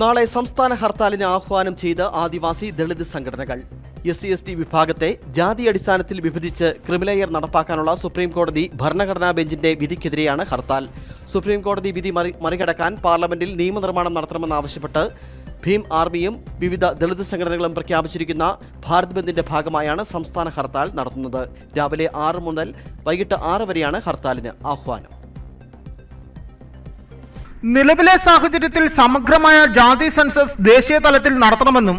നാളെ സംസ്ഥാന ഹർത്താലിന് ആഹ്വാനം ചെയ്ത് ആദിവാസി ദളിത് സംഘടനകൾ. എസ് സി എസ് ടി വിഭാഗത്തെ ജാതി അടിസ്ഥാനത്തിൽ വിഭജിച്ച് ക്രിമിലെയർ നടപ്പാക്കാനുള്ള സുപ്രീം കോടതി ഭരണഘടനാ ബെഞ്ചിന്റെ വിധിക്കെതിരെയാണ് ഹർത്താൽ. സുപ്രീം കോടതി വിധി മറി മറികടക്കാൻ പാർലമെന്റിൽ നിയമനിർമ്മാണം നടത്തണമെന്നാവശ്യപ്പെട്ട് ഭീം ആർമിയും വിവിധ ദളിത് സംഘടനകളും പ്രഖ്യാപിച്ചിരിക്കുന്ന ഭാരത് ബന്ദിന്റെ ഭാഗമായാണ് സംസ്ഥാന ഹർത്താൽ നടത്തുന്നത്. രാവിലെ ആറ് മുതൽ വൈകിട്ട് ആറ് വരെയാണ് ഹർത്താലിന് ആഹ്വാനം. നിലവിലെ സാഹചര്യത്തിൽ സമഗ്രമായ ജാതി സെൻസസ് ദേശീയ തലത്തിൽ നടത്തണമെന്നും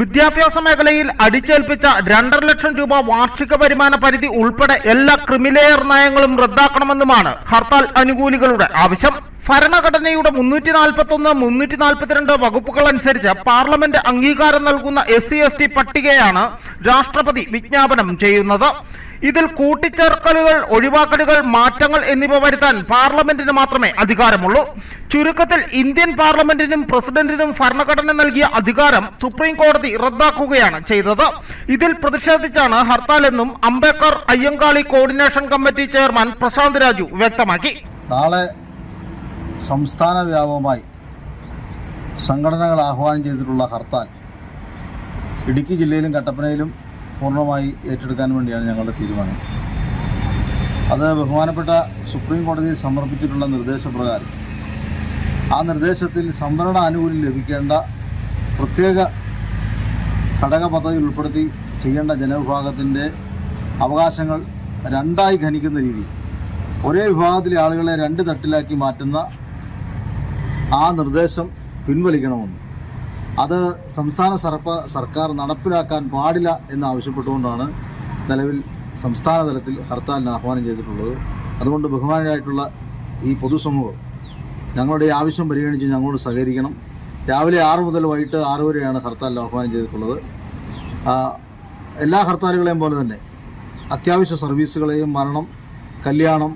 വിദ്യാഭ്യാസ മേഖലയിൽ അടിച്ചേൽപ്പിച്ച രണ്ടര ലക്ഷം രൂപ വാർഷിക വരുമാന പരിധി ഉൾപ്പെടെ എല്ലാ ക്രിമിലെയർ നയങ്ങളും റദ്ദാക്കണമെന്നുമാണ് ഹർത്താൽ അനുകൂലികളുടെ ആവശ്യം. ഭരണഘടനയുടെ മുന്നൂറ്റി നാൽപ്പത്തി ഒന്ന് മുന്നൂറ്റി നാൽപ്പത്തിരണ്ട് വകുപ്പുകൾ അനുസരിച്ച് പാർലമെന്റ് അംഗീകാരം നൽകുന്ന എസ് സി എസ് ടി പട്ടികയാണ് രാഷ്ട്രപതി വിജ്ഞാപനം ചെയ്യുന്നത്. ഇതിൽ കൂട്ടിച്ചേർക്കലുകൾ ഒഴിവാക്കലുകൾ മാറ്റങ്ങൾ എന്നിവ വരുത്താൻ പാർലമെന്റിന് മാത്രമേ അധികാരമുള്ളൂ. ചുരുക്കത്തിൽ ഇന്ത്യൻ പാർലമെന്റിനും പ്രസിഡന്റിനും ഭരണഘടന നൽകിയ അധികാരം സുപ്രീം കോടതി റദ്ദാക്കുകയാണ് ചെയ്തത്. ഇതിൽ പ്രതിഷേധിച്ചാണ് ഹർത്താൽ എന്നും Ambedkar Ayyankali coordination committee chairman Prasanth Raju വ്യക്തമാക്കി. നാളെ സംസ്ഥാന വ്യാപകമായി സംഘടനകൾ ആഹ്വാനം ചെയ്തിട്ടുള്ള ഹർത്താൽ ഇടുക്കി ജില്ലയിലും കട്ടപ്പനയിലും പൂർണമായി ഏറ്റെടുക്കാൻ വേണ്ടിയാണ് ഞങ്ങളുടെ തീരുമാനം. അത് ബഹുമാനപ്പെട്ട സുപ്രീം കോടതിയിൽ സമർപ്പിച്ചിട്ടുള്ള നിർദ്ദേശപ്രകാരം. ആ നിർദ്ദേശത്തിൽ സംവരണ ആനുകൂല്യം ലഭിക്കേണ്ട പ്രത്യേക ഘടക പദ്ധതി ഉൾപ്പെടുത്തി ചെയ്യേണ്ട ജനവിഭാഗത്തിന്റെ അവകാശങ്ങൾ രണ്ടായി ഖനിക്കുന്ന രീതി ഒരേ വിഭാഗത്തിലെ ആളുകളെ രണ്ട് തട്ടിലാക്കി മാറ്റുന്ന ആ നിർദ്ദേശം പിൻവലിക്കണമെന്ന് അത് സംസ്ഥാന സർപ്പ സർക്കാർ നടപ്പിലാക്കാൻ പാടില്ല എന്നാവശ്യപ്പെട്ടുകൊണ്ടാണ് നിലവിൽ സംസ്ഥാന തലത്തിൽ ഹർത്താലിന് ആഹ്വാനം ചെയ്തിട്ടുള്ളത്. അതുകൊണ്ട് ബഹുമാനായിട്ടുള്ള ഈ പൊതുസമൂഹം ഞങ്ങളുടെ ആവശ്യം പരിഗണിച്ച് ഞങ്ങളോട് സഹകരിക്കണം. രാവിലെ ആറ് മുതൽ വൈകിട്ട് ആറ് വരെയാണ് ഹർത്താലിന് ആഹ്വാനം ചെയ്തിട്ടുള്ളത്. എല്ലാ ഹർത്താലുകളെയും പോലെ തന്നെ അത്യാവശ്യ സർവീസുകളെയും മരണം കല്യാണം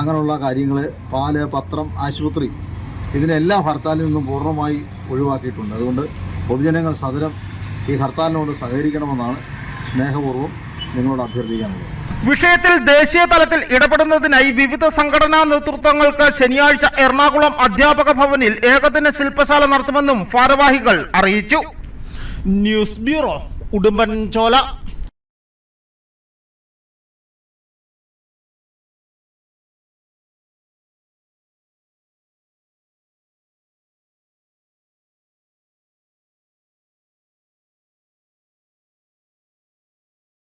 അങ്ങനെയുള്ള കാര്യങ്ങൾ പാൽ പത്രം ആശുപത്രി ഇതിനെല്ലാം ഹർത്താലിൽ നിന്നും പൂർണമായി ഒഴിവാക്കിയിട്ടുണ്ട്. അതുകൊണ്ട് പൊതുജനങ്ങൾ സദരം ഈ ഹർത്താലിനോട് സഹകരിക്കണമെന്നാണ് സ്നേഹപൂർവം നിങ്ങളോട് അഭ്യർത്ഥിക്കാനുള്ളത്. വിഷയത്തിൽ ദേശീയ തലത്തിൽ ഇടപെടുന്നതിനായി വിവിധ സംഘടനാ നേതൃത്വങ്ങൾക്ക് ശനിയാഴ്ച എറണാകുളം അധ്യാപക ഭവനിൽ ഏകദിന ശില്പശാല നടത്തുമെന്നും ഭാരവാഹികൾ അറിയിച്ചു. News bureau Udumbanchola.